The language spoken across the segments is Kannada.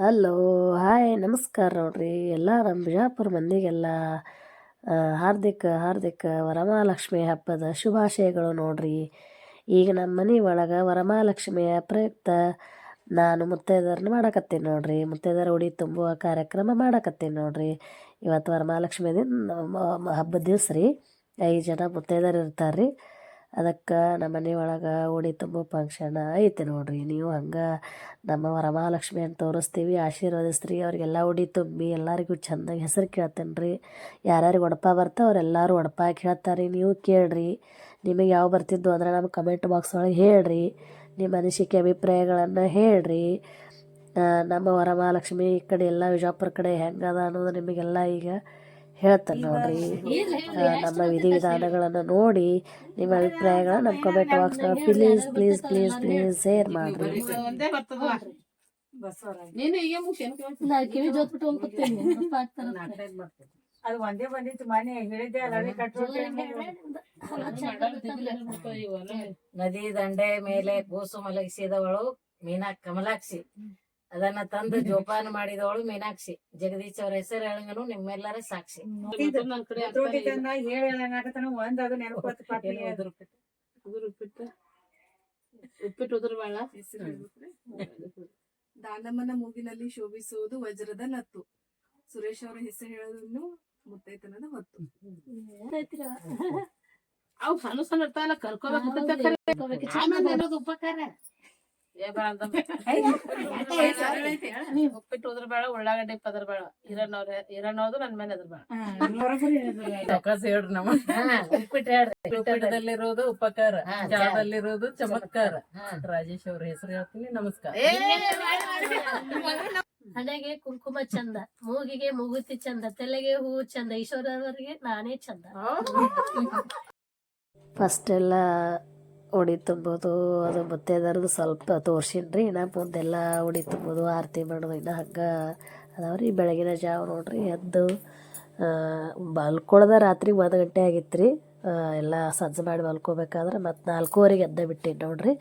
ಹಲೋ ಹಾಯ್ ನಮಸ್ಕಾರ ನೋಡ್ರಿ. ಎಲ್ಲ ನಮ್ಮ ಬಿಜಾಪುರ ಮಂದಿಗೆಲ್ಲ ಹಾರ್ದಿಕ ಹಾರ್ದಿಕ ವರಮಹಾಲಕ್ಷ್ಮಿ ಹಬ್ಬದ ಶುಭಾಶಯಗಳು ನೋಡ್ರಿ. ಈಗ ನಮ್ಮ ಮನೆ ಒಳಗೆ ವರಮಹಾಲಕ್ಷ್ಮಿಯ ಪ್ರಯುಕ್ತ ನಾನು ಮುತ್ತೈದೆಯರನ್ನ ಮಾಡಕತ್ತೀನಿ ನೋಡ್ರಿ. ಮುತ್ತೈದೆಯರ ಉಡಿ ತುಂಬುವ ಕಾರ್ಯಕ್ರಮ ಮಾಡಕತ್ತೀನಿ ನೋಡ್ರಿ. ಇವತ್ತು ವರಮಹಾಲಕ್ಷ್ಮಿ ದಿನ ಹಬ್ಬದ ದಿವಸ ರೀ. ಐದು ಜನ ಮುತ್ತೈದೆಯರು ಇರ್ತಾರೆ ರೀ ಅದಕ್ಕೆ ನಮ್ಮ ಮನೆ ಒಳಗೆ ಉಡಿ ತುಂಬೋ ಫಂಕ್ಷನ್ ಐತೆ ನೋಡ್ರಿ. ನೀವು ಹಂಗೆ ನಮ್ಮ ವರಮಹಾಲಕ್ಷ್ಮಿ ಅಂತ ತೋರಿಸ್ತೀವಿ, ಆಶೀರ್ವದಿಸ್ರಿ, ಅವ್ರಿಗೆಲ್ಲ ಉಡಿ ತುಂಬಿ ಎಲ್ಲರಿಗೂ ಚೆಂದಾಗಿ ಹೆಸರು ಕೇಳ್ತೇನೆ ರೀ ಯಾರ್ಯಾರಿಗೆ ಒಡಪ ಬರ್ತಾ ಅವ್ರೆಲ್ಲರೂ ಒಡಪ ಕೇಳ್ತಾರೆ. ನೀವು ಕೇಳ್ರಿ, ನಿಮಗೆ ಯಾವ ಬರ್ತಿದ್ದು ಅಂದ್ರೆ ನಮ್ಮ ಕಮೆಂಟ್ ಬಾಕ್ಸ್ ಒಳಗೆ ಹೇಳ್ರಿ, ನಿಮ್ಮ ಅನಿಸಿಕೆ ಅಭಿಪ್ರಾಯಗಳನ್ನು ಹೇಳ್ರಿ. ನಮ್ಮ ವರಮಹಾಲಕ್ಷ್ಮಿ ಈ ಕಡೆ ಎಲ್ಲ ವಿಜಾಪುರ ಕಡೆ ಹೆಂಗದ ಅನ್ನೋದು ನಿಮಗೆಲ್ಲ ಈಗ ಹೇಳ್ತೇನೆ ನೋಡ್ರಿ. ನಮ್ಮ ವಿಧಿವಿಧಾನಗಳನ್ನು ನೋಡಿ ನಿಮ್ಮ ಅಭಿಪ್ರಾಯಗಳನ್ನ ನಮ್ಮ comment ಬಾಕ್ಸ್ನ please please please please share ಮಾಡಿರಿ. ಅದು ಒಂದೇ ಬಂದಿತ್ತು ಮನೆ ಹೇಳಿದ್ದೆ ಅಲ್ಲ ನದಿ ದಂಡೆ ಮೇಲೆ ಕೂಸು ಮಲಗಿಸಿದವಳು ಮೀನಾ ಕಮಲಾಕ್ಷಿ. ಅದನ್ನ ತಂದು ಜೋಪಾನ ಮಾಡಿದವಳು ಮೀನಾಕ್ಷಿ. ಜಗದೀಶ್ ಅವ್ರ ಹೆಸರು ಹೇಳಂಗನು ನಿಮ್ಮೆಲ್ಲರ ಸಾಕ್ಷಿ. ಉಪ್ಪಿಟ್ಟು ದಾನಮ್ಮನ ಮೂಗಿನಲ್ಲಿ ಶೋಭಿಸುವುದು ವಜ್ರದ ನತ್ತು. ಸುರೇಶ್ ಅವರ ಹೆಸರು ಹೇಳೋದನ್ನು ಮುತ್ತೈತನದ ಹೊತ್ತು. ಅವ್ ಸಣ್ಣ ಸಣ್ಣ ಇರ್ತಾವಲ್ಲ ಕರ್ಕೋಬೇಕು. ಉಪಕಾರ. ಉಪ್ಪಿಟ್ಟು ಉದ್ರ ಬೇಡ ಉಳ್ಳಾಗಡ್ಡಿ ಪದ್ರ ಬೇಡ ಹಿರಣ್ಣವ್ರ ಹಿರಣ್ಣವ್ದು ನನ್ ಮೇಲೆ ಅದ್ರ ಬೇಡ ಹೇಳ್ರಿ ನಮ್ಮ ಉಪ್ಪಿಟ್ಟು ಹೇಳ್ರಿ ಉಪ್ಪಿಟ್ಟದಲ್ಲಿರೋದು ಉಪಕಾರ ಹಾ, ಚಮತ್ಕಾರ ಹಾ. ರಾಜೇಶ್ ಅವ್ರ ಹೆಸರು ಹೇಳ್ತೀನಿ ನಮಸ್ಕಾರ ಹಣೆಗೆ ಕುಂಕುಮ ಚಂದ ಮೂಗಿಗೆ ಮೂಗುತಿ ಚಂದ ತಲೆಗೆ ಹೂವು ಚಂದ ಈಶ್ವರವರಿಗೆ ನಾನೇ ಚಂದ ಫಸ್ಟ್ ಎಲ್ಲ ಉಡಿ ತುಂಬೋದು, ಅದು ಮುತ್ತೈದರದು ಸ್ವಲ್ಪ ತೋರ್ಸಿನ್ರಿ. ಇನ್ನು ಮುಂದೆಲ್ಲ ಉಡಿ ತುಂಬೋದು, ಆರತಿ ಮಾಡೋದು ಇನ್ನು ಹಂಗೆ ಅದಾವ್ರಿ. ಬೆಳಗಿನ ಜಾವ ನೋಡ್ರಿ, ಎದ್ದು ಮಲ್ಕೊಳ್ದ ರಾತ್ರಿ ಒಂದು ಗಂಟೆ ಆಗಿತ್ತು ರೀ ಎಲ್ಲ ಸಜ್ಜು ಮಾಡಿ ಮಲ್ಕೋಬೇಕಾದ್ರೆ ಮತ್ತು ನಾಲ್ಕೂವರೆಗೆ ಎದ್ದ ಬಿಟ್ಟಿನಿ ನೋಡ್ರಿ.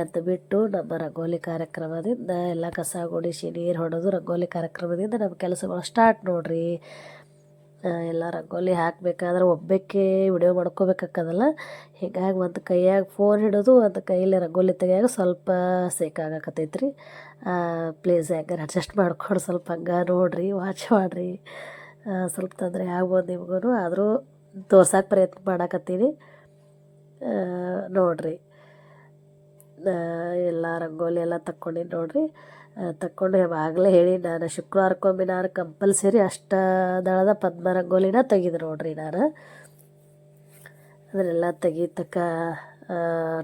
ಎದ್ದು ಬಿಟ್ಟು ನಮ್ಮ ರಂಗೋಲಿ ಕಾರ್ಯಕ್ರಮದಿಂದ ಎಲ್ಲ ಕಸ ಗುಡಿಸಿ ನೀರು ಹೊಡೆದು ರಂಗೋಲಿ ಕಾರ್ಯಕ್ರಮದಿಂದ ನಮ್ಮ ಕೆಲಸಗಳು ಸ್ಟಾರ್ಟ್ ನೋಡ್ರಿ. ಎಲ್ಲ ರಂಗೋಲಿ ಹಾಕಬೇಕಾದ್ರೆ ಒಬ್ಬಕ್ಕೆ ವಿಡಿಯೋ ಮಾಡ್ಕೋಬೇಕಾಕ್ಕದಲ್ಲ ಹೀಗಾಗಿ ಒಂದು ಕೈಯಾಗ ಫೋನ್ ಹಿಡಿದು ಒಂದು ಕೈಯಲ್ಲಿ ರಂಗೋಲಿ ತೆಗಿಯಾಗ ಸ್ವಲ್ಪ ಸೇಕಾಗಕತ್ತೈತೆ ರೀ ಪ್ಲೀಸ್ ಹೆಂಗಾರ ಅಡ್ಜಸ್ಟ್ ಮಾಡ್ಕೊಂಡು ಸ್ವಲ್ಪ ಹಂಗೆ ನೋಡಿರಿ ವಾಚ್ ಮಾಡಿರಿ. ಸ್ವಲ್ಪ ತೊಂದರೆ ಆಗ್ಬೋದು ನಿಮಗೂ ಆದರೂ ತೋರ್ಸಕ್ಕೆ ಪ್ರಯತ್ನ ಮಾಡಾಕತ್ತೀನಿ. ನೋಡಿರಿ. ಎಲ್ಲ ರಂಗೋಲಿ ಎಲ್ಲ ತಕ್ಕೊಂಡಿದ್ದು ನೋಡ್ರಿ. ತಕ್ಕೊಂಡು ಆಗಲೇ ಹೇಳಿ, ನಾನು ಶುಕ್ರವಾರಕ್ಕೊಮ್ಮೆ ನಾನು ಕಂಪಲ್ಸರಿ ಅಷ್ಟ ದಳದ ಪದ್ಮ ರಂಗೋಲಿನ ತೆಗೆದು ನೋಡ್ರಿ ನಾನು. ಅದನ್ನೆಲ್ಲ ತೆಗಿತಕ್ಕ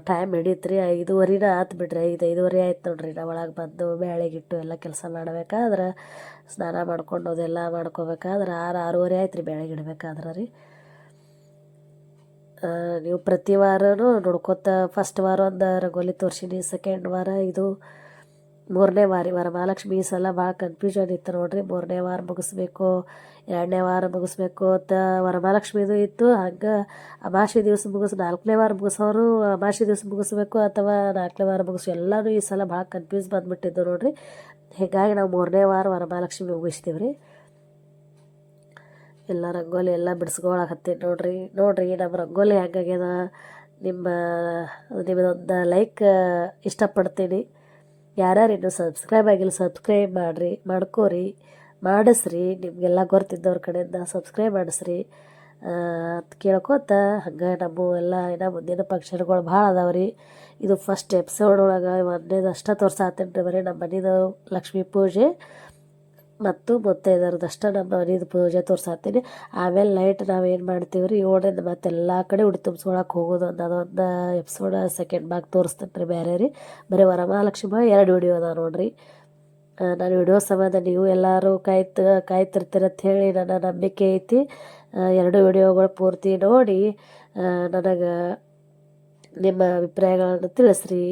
ಟೈಮ್ ಹಿಡೀತ್ರಿ ರೀ ಐದುವರೆನ ಆತು ಬಿಡ್ರಿ, ಐದು, ಐದುವರೆ ಆಯ್ತು ನೋಡ್ರಿ ನಾ ಒಳಗೆ ಬಂದು ಬ್ಯಾಳೆಗಿಟ್ಟು ಎಲ್ಲ ಕೆಲಸ ಮಾಡ್ಬೇಕಾದ್ರೆ, ಸ್ನಾನ ಮಾಡ್ಕೊಂಡು ಅದೆಲ್ಲ ಮಾಡ್ಕೋಬೇಕಾದ್ರೆ, ಆರು, ಆರೂವರೆ ಆಯ್ತು ರೀ ಬೆಳಗ್ಗೆ ಇಡ್ಬೇಕಾದ್ರೆ ರೀ. ನೀವು ಪ್ರತಿ ವಾರನೂ ನೋಡ್ಕೊತ ಫಸ್ಟ್ ವಾರ ಒಂದು ರಂಗೋಲಿ ತೋರ್ಸೀನಿ ಸೆಕೆಂಡ್ ವಾರ ಇದು ಮೂರನೇ ವಾರಿ ವಾರ ಮಹಾಲಕ್ಷ್ಮಿ ಈ ಸಲ ಭಾಳ ಕನ್ಫ್ಯೂಷನ್ ಇತ್ತು ನೋಡ್ರಿ. ಮೂರನೇ ವಾರ ಮುಗಿಸ್ಬೇಕು, ಎರಡನೇ ವಾರ ಮುಗಿಸ್ಬೇಕು ಅಂತ ವರಮಹಾಲಕ್ಷ್ಮಿದು ಇತ್ತು. ಹಂಗೆ ಅಮಾವಾಸ್ಯೆ ದಿವಸ ಮುಗಿಸ್, ನಾಲ್ಕನೇ ವಾರ ಮುಗಿಸೋರು ಅಮಾವಾಸ್ಯೆ ದಿವಸ ಮುಗಿಸ್ಬೇಕು ಅಥವಾ ನಾಲ್ಕನೇ ವಾರ ಮುಗಿಸು, ಎಲ್ಲನೂ ಈ ಸಲ ಭಾಳ ಕನ್ಫ್ಯೂಸ್ ಬಂದುಬಿಟ್ಟಿದ್ದು ನೋಡ್ರಿ. ಹೀಗಾಗಿ ನಾವು ಮೂರನೇ ವಾರ ವರಮಹಾಲಕ್ಷ್ಮಿ ಮುಗಿಸ್ತೀವಿ ರೀ ಎಲ್ಲ ರಂಗೋಲಿ ಎಲ್ಲ ಬಿಡಿಸ್ಕೊಳಕತ್ತೀನಿ ನೋಡ್ರಿ. ನೋಡ್ರಿ, ನಮ್ಮ ರಂಗೋಲಿ ಹೆಂಗಾಗ್ಯದ? ನಿಮ್ಮ ನಿಮ್ಮದೊಂದು ಲೈಕ್ ಇಷ್ಟಪಡ್ತೀನಿ. ಯಾರ್ಯಾರು ಇನ್ನೂ ಸಬ್ಸ್ಕ್ರೈಬ್ ಆಗಿಲ್ಲ ಸಬ್ಸ್ಕ್ರೈಬ್ ಮಾಡಿರಿ, ಮಾಡ್ಕೋರಿ, ಮಾಡಿಸ್ರಿ. ನಿಮಗೆಲ್ಲ ಗೊತ್ತಿದ್ದವ್ರ ಕಡೆಯಿಂದ ಸಬ್ಸ್ಕ್ರೈಬ್ ಮಾಡಿಸ್ರಿ. ಅಂತ ಕೇಳ್ಕೊತ ಹಂಗೆ ನಮ್ಮ ಎಲ್ಲ ಇನ್ನು ಮುಂದಿನ ಪಕ್ಷಗಳು ಭಾಳ ಅದಾವೆ ರೀ. ಇದು ಫಸ್ಟ್ ಎಪಿಸೋಡ್ ಒಳಗೆ ಒಂದೇದು ಅಷ್ಟೇ ತೋರ್ಸಾತೇನೆ ರೀ ಬರೀ ನಮ್ಮ ಮನೇದು ಲಕ್ಷ್ಮೀ ಪೂಜೆ. ಮತ್ತು ಮುತ್ತೈದರದಷ್ಟ ನಮ್ಮ ಮನೇದು ಪೂಜೆ ತೋರ್ಸಾತೀನಿ. ಆಮೇಲೆ ನೈಟ್ ನಾವು ಏನು ಮಾಡ್ತೀವಿ ರೀ ಮತ್ತೆ ಎಲ್ಲ ಕಡೆ ಉಡಿ ತುಂಬಿಸ್ಕೊಳಕ್ಕೆ ಹೋಗೋದು ಅನ್ನೋದೊಂದು ಎಪಿಸೋಡ್ ಸೆಕೆಂಡ್ ಭಾಗ ತೋರಿಸ್ತೀನಿ ರೀ ಬೇರೆ ರೀ ಬರೀ ವರಮಹಾಲಕ್ಷ್ಮಿ ಎರಡು ವಿಡಿಯೋ ಅದಾವೆ ನೋಡ್ರಿ. ನಾನು ವಿಡಿಯೋ ಸಮಯದ ನೀವು ಎಲ್ಲರೂ ಕಾಯ್ತು, ಕಾಯ್ತಿರ್ತೀರ ಅಂತ ಹೇಳಿ ನನ್ನ ನಂಬಿಕೆ ಐತಿ. ಎರಡು ವಿಡಿಯೋಗಳು ಪೂರ್ತಿ ನೋಡಿ ನನಗೆ ನಿಮ್ಮ ಅಭಿಪ್ರಾಯಗಳನ್ನು ತಿಳಿಸ್ರಿ.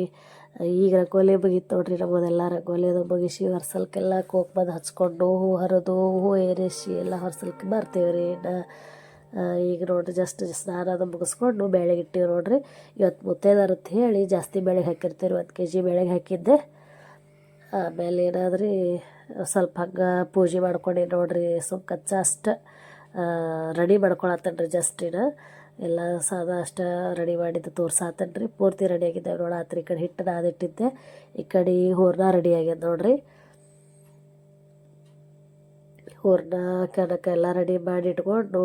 ಈಗ ರಂಗೋಲಿ ಮುಗೀತು ನೋಡ್ರಿ ನಮ್ಮದೆಲ್ಲ ರಂಗೋಲಿ ಅದು ಮುಗಿಸಿ ಹೊರ್ಸಲ್ಕೆಲ್ಲ ಕೋಕ್ಮದ ಹಚ್ಕೊಂಡು ಹೂ ಹರಿದು ಹೂ ಏರಿಸಿ ಎಲ್ಲ ಹೊರ್ಸಲ್ಕೆ ಬರ್ತೀವಿ ರೀ ಇನ್ನು. ಈಗ ನೋಡ್ರಿ ಜಸ್ಟ್ ಸ್ನಾನ ಅದು ಮುಗಿಸ್ಕೊಂಡು ಬೆಳಗ್ಗೆ ಇಟ್ಟಿವಿ ನೋಡ್ರಿ. ಇವತ್ತು ಮುತ್ತೈದಾರ ಅಂತ ಹೇಳಿ ಜಾಸ್ತಿ ಬೆಳಗ್ಗೆ ಹಾಕಿರ್ತೀವಿ ಒಂದು ಕೆ ಜಿ ಬೆಳಗ್ಗೆ ಹಾಕಿದ್ದೆ. ಆಮೇಲೆ ಏನಾದ್ರಿ ಸ್ವಲ್ಪ ಹಂಗೆ ಪೂಜೆ ಮಾಡ್ಕೊಂಡು ನೋಡ್ರಿ ಸುಮ್ ಕಚ್ಚ ಅಷ್ಟು ರೆಡಿ ಮಾಡ್ಕೊಳತ್ತನ್ರಿ ಜಸ್ಟಿನ ಎಲ್ಲ ಸಾದಾ ಅಷ್ಟು ರೆಡಿ ಮಾಡಿದ್ದು ತೋರ್ಸಾತೇನೆ ರೀ ಪೂರ್ತಿ ರೆಡಿ ಆಗಿದ್ದೇವೆ ನೋಡಾತ್ರಿ ಈ ಕಡೆ ಹಿಟ್ಟು ನಾದಿಟ್ಟಿದ್ದೆ. ಈ ಕಡೆ ಹೂರ್ಣ ರೆಡಿ ಆಗ್ಯದ ನೋಡ್ರಿ. ಹೂರ್ಣ, ಕನಕ ಎಲ್ಲ ರೆಡಿ ಮಾಡಿ ಇಟ್ಕೊಂಡು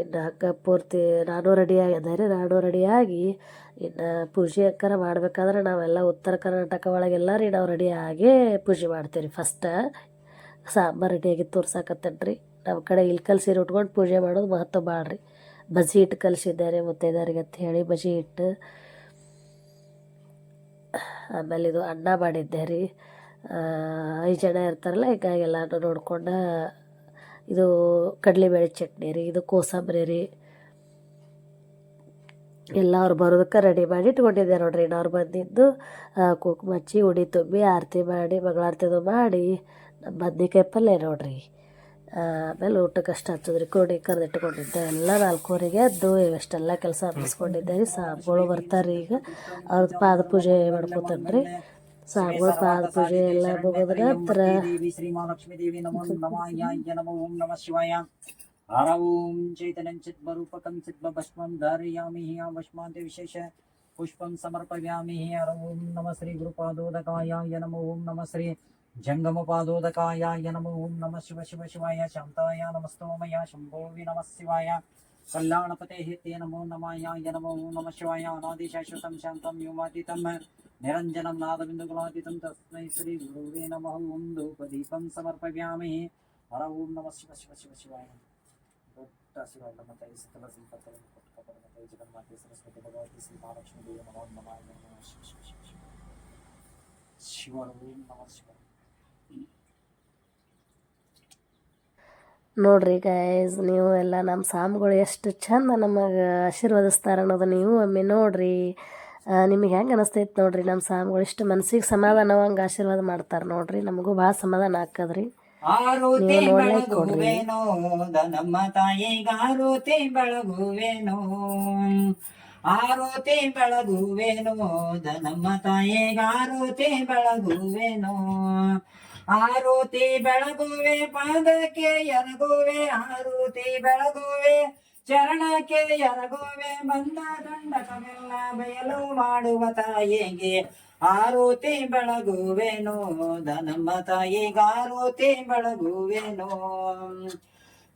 ಇನ್ನು ಹಂಗೆ ಪೂರ್ತಿ ನಾನು ರೆಡಿ ಆಗಿದೆ ರೀ ನಾನು ರೆಡಿಯಾಗಿ ಇನ್ನು ಪೂಜೆ ಅಕ್ಕರ ಮಾಡ್ಬೇಕಾದ್ರೆ ನಾವೆಲ್ಲ ಉತ್ತರ ಕರ್ನಾಟಕ ಒಳಗೆಲ್ಲ ರೀ ನಾವು ಆಗಿ ಪೂಜೆ ಮಾಡ್ತೀವಿ ರೀ ಫಸ್ಟ ಸಾಂಬಾರು ರೆಡಿಯಾಗಿ ತೋರ್ಸಾಕತ್ತೇನೆ ರೀ ನಮ್ಮ ಕಡೆ ಇಲ್ಕಲ್ ಸೀರೆ ಉಟ್ಕೊಂಡು ಪೂಜೆ ಮಾಡೋದು ಮಹತ್ವ ಭಾಳ ರೀ ಬಜ್ಜಿ ಹಿಟ್ಟು ಕಲಿಸಿದ್ದಾರೆ ಮುತ್ತೈದಾರಿಗೆ ಅಂತ ಹೇಳಿ ಬಜಿ ಹಿಟ್ಟು. ಆಮೇಲೆ ಇದು ಅನ್ನ ಮಾಡಿದ್ದೆ ರೀ. ಐದು ಜನ ಇರ್ತಾರಲ್ಲ, ಹೀಗಾಗಿ ಎಲ್ಲನೂ ನೋಡ್ಕೊಂಡು ಇದು ಕಡಲೆಬೇಳೆ ಚಟ್ನಿ ರೀ, ಇದು ಕೋಸಂಬರಿ ರೀ. ಎಲ್ಲ ಅವ್ರು ಬರೋದಕ್ಕೆ ರೆಡಿ ಮಾಡಿ ಇಟ್ಕೊಂಡಿದ್ದೆ ನೋಡ್ರಿ. ಅವ್ರು ಬಂದಿದ್ದು ಕುಂಕುಮ ಹಚ್ಚಿ ಉಡಿ ತುಂಬಿ, ಆರತಿ ಮಾಡಿ, ಮಂಗಳಾರತಿದು ಮಾಡಿ, ನಮ್ಮ ಬದ್ನಿಕಾಯಿ ಪಲ್ಯ ನೋಡ್ರಿ. ಆಮೇಲೆ ಊಟಕ್ಕೆ ಅಷ್ಟು ಹಚ್ಚಿದ್ರಿ. ಕೋಡಿ ಕರೆದಿಟ್ಕೊಂಡಿದ್ದೆ ಎಲ್ಲ ನಾಲ್ಕೂವರೆಗೆ ಅದು ಇವೆಷ್ಟೆಲ್ಲ ಕೆಲಸ ಹಬ್ಬಿಸ್ಕೊಂಡಿದ್ದೆ ರೀ ಸಾಬ್ಗಳು ಬರ್ತಾರೆ ಈಗ. ಅವ್ರದ್ದು ಪಾದ ಪೂಜೆ ಮಾಡ್ಕೋತಾನೆ ರೀ ಸಾಬ್ಗಳು ಪಾದ ಪೂಜೆ ಎಲ್ಲ ಮುಗಿದ ನಂತರ ಓಂ ಚೈತನ್ಯಂ ಚಿದ್ಭರೂಪಕಂ ಚಿದ್ಭಸ್ಮಂ ಧಾರಯಾಮಿ ಭಸ್ಮಾಂತೆ ವಿಶೇಷ ಪುಷ್ಪಂ ಸಮರ್ಪಯಾಮಿ ಹರ ಓಂ ನಮಃ ಶ್ರೀ ಗುರುಪಾದೋದಕಾಯ ನಮೋ ಓಂ ನಮಃ ಶ್ರೀ ಜಂಗಮ ಪಾದೋದಕಾಯ ನಮೋ ಓಂ ನಮಃ ಶಿವ ಶಿವ ಶಿವಾಯ ಶಾಂತಾಯ ನಮಸ್ತೋಮಯ ಶಂಭೋವಿ ನಮಃ ಶಿವಾಯ ಕಲ್ಯಾಣಪತೆ ತೇ ನಮೋ ನಮಾಯ ನಮೋ ಓಂ ನಮಃ ಶಿವಾಯ ಅನಾದಿ ಶಾಶ್ವತಂ ಶಾಂತಂ ವ್ಯೋಮಾತೀತಂ ನಿರಂಜನಂ ನಾದಬಿಂದುಗುಲಾತೀತಂ ತಸ್ಮೈ ಶ್ರೀ ಗುರುವೇ ನಮಃ ಓಂ ಧೂಪದೀಪಂ ಸಮರ್ಪಯಾಮಿ ಹರ ಓಂ ನಮಃ ಶಿವ ಶಿವ ಶಿವ ಶಿವಾಯ ದೊಡ್ಡ ಆಶೀರ್ವಾದ ನಮ್ಮ ತಾಯಿ ಸಕಲ ಸಂಪತ್ತನ್ನು ಕೊಟ್ಟು ಕಾಪಾಡುವ ತಾಯಿ ಜಗನ್ಮಾತೆ ಸರಸ್ವತಿ ಭಗವತಿ ಶ್ರೀ ಮಹಾಲಕ್ಷ್ಮೀ ದೇವಿ ನಮೋ ನಮಃ ನಮಃ ಶಿವ ಶಿವ ಶಿವ ಶಿವ ಶಿವ ಓಂ ನಮಃ ಶಿವ ನೋಡ್ರಿ ಗಾಯ್ಸ್ ನೀವು ಎಲ್ಲ ನಮ್ಮ ಸಾಮ್ಗಳು ಎಷ್ಟು ಚಂದ ನಮಗೆ ಆಶೀರ್ವದಿಸ್ತಾರೆ ಅನ್ನೋದು ನೀವು ಒಮ್ಮೆ ನೋಡ್ರಿ. ನಿಮಗೆ ಹೆಂಗೆ ಅನಿಸ್ತೈತೆ ನೋಡ್ರಿ ನಮ್ಮ ಸಾಮ್ಗಳು? ಇಷ್ಟು ಮನಸ್ಸಿಗೆ ಸಮಾಧಾನವಂಗೆ ಆಶೀರ್ವಾದ ಮಾಡ್ತಾರೆ ನೋಡ್ರಿ. ನಮಗೂ ಭಾಳ ಸಮಾಧಾನ ಆಕದ್ರಿ ಆರೋತಿ. ಬೆಳಗುವೆನೋ ನಮ್ಮ ತಾಯಿಗಾರೋತಿ ಬೆಳಗುವೆನೋ. ಆರೋತಿ ಬೆಳಗುವೆನೋ ನಮ್ಮ ತಾಯಿಗಾರೋತಿ ಬೆಳಗುವೆನೋ. ಆರೋತಿ ಬೆಳಗುವೆ, ಪಾದಕ್ಕೆ ಎರಗುವೆ, ಆರುತಿ ಬೆಳಗುವೆ, ಚರಣಕ್ಕೆ ಎರಗುವೆ, ಬಂದ ದಂಡಕವೆಲ್ಲ ಬಯಲು ಮಾಡುವ ತಾಯಿಗೆ ಆರೋತಿ ಬೆಳಗುವೆನೋ. ನಮ್ಮ ತಾಯಿಗಾರುತಿ ಬೆಳಗುವೆನೋ.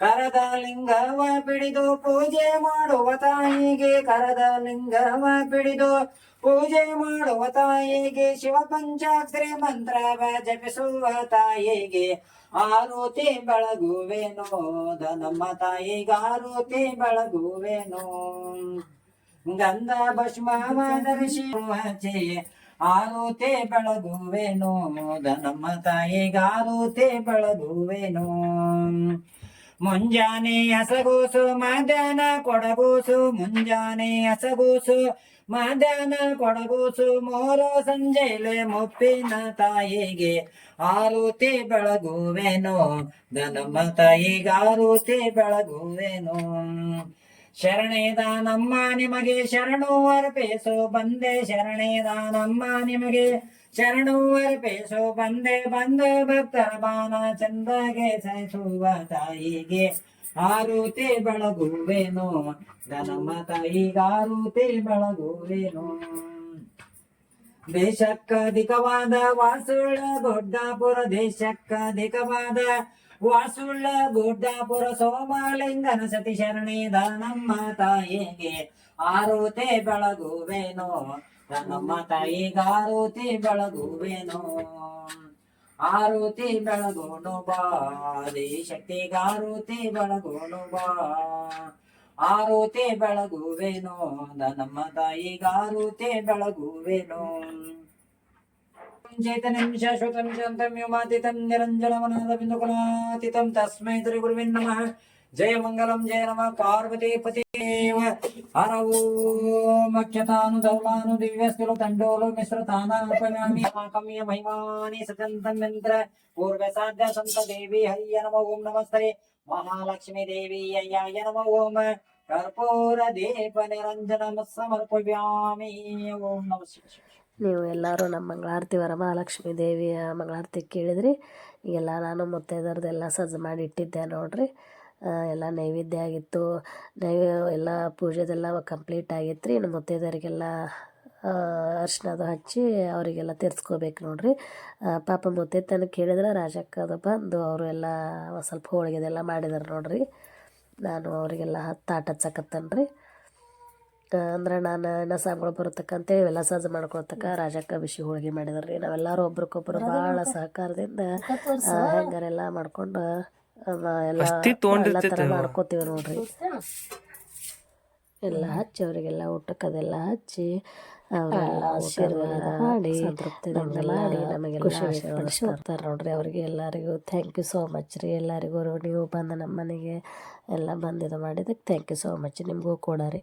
ಕರದ ಲಿಂಗವ ಬಿಡಿದು ಪೂಜೆ ಮಾಡುವ ತಾಯಿಗೆ ಕರದ ಲಿಂಗವ ಬಿಡಿದು ಪೂಜೆ ಮಾಡುವ ತಾಯಿಗೆ ಶಿವ ಪಂಚಾಕ್ಷರಿ ಮಂತ್ರವ ಜಪಿಸುವ ತಾಯಿಗೆ ಆರೋತಿ ಬೆಳಗುವೆನೋ. ನಮ್ಮ ತಾಯಿಗಾರೋತಿ ಬೆಳಗುವೆನೋ. ಗಂಧ ಭಸ್ಮವ ಧರಿಸುವಚೆ ಆರುತಿ ಬೆಳಗುವೆನೋ. ನಮ್ಮ ತಾಯಿಗಾರೋತೆ ಬೆಳಗುವೆನೋ. ಮುಂಜಾನೆ ಹಸಗೂಸು, ಮಧ್ಯಾಹ್ನ ಕೊಡಗೂಸು, ಮುಂಜಾನೆ ಹಸಗೂಸು, ಮಧ್ಯಾಹ್ನ ಕೊಡಗೂಸು, ಮೋರು ಸಂಜೆಲೆ ಮುಪ್ಪಿನ ತಾಯಿಗೆ ಆರುತಿ ಬೆಳಗುವೆನೋ. ನಮ್ಮ ತಾಯಿಗಾರುತಿ ಬೆಳಗುವೆನು. ಶರಣೇದ ನಮ್ಮ ನಿಮಗೆ ಶರಣು ಅರ್ಪಿಸು. ಬಂದೆ ಶರಣೇದ ನಮ್ಮ ನಿಮಗೆ ಶರಣು ಅರ್ಪಿಸು ಬಂದೆ ಬಂದ ಭಕ್ತರ ಬಾನ ಚಂದಗೆ ಸಹಿಸುವ ತಾಯಿಗೆ ಆರುತಿ ಬೆಳಗುವೆನೋ ನಮ್ಮ ತಾಯಿಗಾರುತಿ ಬೆಳಗುವೆನೋ. ದೇಶಕ್ಕಧಿಕವಾದ ವಾಸುಳ್ಳ ಗೊಡ್ಡಾಪುರ, ದೇಶಕ್ಕಧಿಕವಾದ ವಾಸುಳ್ಳ ಗುಡ್ಡಾಪುರ ಸೋಮಲಿಂಗನ ಸತಿ ಶರಣಿ ನಮ್ಮ ತಾಯಿಗೆ ಆರುತೆ ಬೆಳಗುವೆನೋ. ನಮ್ಮ ತಾಯಿಗಾರೋತಿ ಬೆಳಗುವೆನೋ ಆರೋತಿ ಬೆಳಗೋನು ಬಾ ಶಕ್ತಿಗಾರೋತಿ ಬೆಳಗೋನು ಬಾ ಆರೋತಿ ಬೆಳಗುವೆನೋ ನಮ್ಮ ತಾಯಿಗಾರೋತಿ ಬೆಳಗುವೆನೋ ಚೈತನ್ಯಂ ಶಾಶ್ವತಂ ಶಾಂತಂ ವ್ಯೋಮಾತೀತಂ ನಿರಂಜನಮನಾದಬಿಂದುಕುಲಾತೀತಂ ತಸ್ಮೈ ಶ್ರೀ ಗುರುವಿನ್ ನಮಃ ಜಯ ಮಂಗಲಂ ಜಯ ನಮಃ ಪಾರ್ವತಿ ಪತಿದೇವ ಹರ ಓಂ ಅಕ್ಷತಾನು ದೌಲಾನು ದಿವ್ಯಸ್ತುಲು ತಂಡೋಲು ಮಿಶ್ರ ತಾನಾಪನಾಮಿ ಕಮ್ಯ ಮಹಿಮಾನಿ ಸತಂತಂ ಯಂತ್ರ ಪೂರ್ವ ಸಾಧ್ಯ ಸಂತ ದೇವಿ ಹಯ್ಯ ನಮ ಓಂ ನಮಸ್ತೆ ಮಹಾಲಕ್ಷ್ಮಿ ದೇವಿ ಅಯ್ಯಾಯ ನಮ ಓಂ ಕರ್ಪೂರ ದೀಪ ನಿರಂಜನ ಸಮರ್ಪಯಾಮಿ ಓಂ ನಮ ಶಿವ ಶಿವ ಶಿವ. ನೀವು ಎಲ್ಲರೂ ನಮ್ಮ ಮಂಗಳಾರತಿ ವರಮಹಾಲಕ್ಷ್ಮೀ ದೇವಿಯ ಮಂಗಳಾರತಿ ಕೇಳಿದ್ರಿ. ಈಗೆಲ್ಲ ನಾನು ಮುತ್ತೈದರದೆಲ್ಲ ಸಜ್ಜು ಮಾಡಿ ಇಟ್ಟಿದ್ದೆ ನೋಡ್ರಿ. ಎಲ್ಲ ನೈವೇದ್ಯ ಆಗಿತ್ತು. ನೈವೇ ಎಲ್ಲ ಪೂಜೆದೆಲ್ಲ ಕಂಪ್ಲೀಟ್ ಆಗಿತ್ತು ರೀ ಇನ್ನು ಮುತ್ತೈದೆಯರಿಗೆಲ್ಲ ಅರ್ಶಿನದು ಹಚ್ಚಿ ಅವರಿಗೆಲ್ಲ ತೀರ್ಸ್ಕೋಬೇಕು ನೋಡ್ರಿ. ಪಾಪ ಮುತ್ತೈತನ ಕೇಳಿದ್ರೆ ರಾಜಕ್ಕ ಅದು ಬಂದು ಅವರು ಎಲ್ಲ ಒಂದು ಸ್ವಲ್ಪ ಹೋಳಿಗೆದೆಲ್ಲ ಮಾಡಿದಾರೆ ನೋಡ್ರಿ. ನಾನು ಅವರಿಗೆಲ್ಲ ಹತ್ತು ಆಟ ಹಚ್ಚಕತ್ತೇನೆ ರೀ ಅಂದ್ರೆ ನಾನು ಇನ್ನು ಸಾಂಗಳು ಬರತಕ್ಕಂತೇಳಿ ಇವೆಲ್ಲ ಸಜ್ಜು ಮಾಡ್ಕೊಳ್ತಕ್ಕ ರಾಜಕ್ಕ ಬಿಸಿ ಹೋಳಿಗೆ ಮಾಡಿದಾರೆ ರೀ ನಾವೆಲ್ಲರೂ ಒಬ್ರಿಗೊಬ್ರು ಭಾಳ ಸಹಕಾರದಿಂದ ಹೆಂಗಾರೆಲ್ಲ ಮಾಡ್ಕೊಂಡು ಎಲ್ಲ ಥರ ಮಾಡ್ಕೋತೀವಿ ನೋಡ್ರಿ. ಎಲ್ಲ ಹಚ್ಚಿ ಅವರಿಗೆಲ್ಲ ಊಟಕ್ಕೆ ಅದೆಲ್ಲ ಹಚ್ಚಿ ಅವರೆಲ್ಲ ಆಶೀರ್ವಾದ ಮಾಡಿ ಸಂತೃಪ್ತಿದಿಂದ ಮಾಡಿ ನಮಗೆ ಹೋಗ್ತಾರೆ ನೋಡ್ರಿ ಅವರಿಗೆ ಎಲ್ಲರಿಗೂ. ಥ್ಯಾಂಕ್ ಯು ಸೋ ಮಚ್ ರೀ ಎಲ್ಲರಿಗೂ. ನೀವು ಬಂದು ನಮ್ಮ ಮನೆಗೆ ಎಲ್ಲ ಬಂದು ಮಾಡಿದಕ್ಕೆ ಮಾಡಿದ್ದಕ್ಕೆ ಥ್ಯಾಂಕ್ ಯು ಸೋ ಮಚ್ ನಿಮಗೂ ಕೂಡ ರೀ.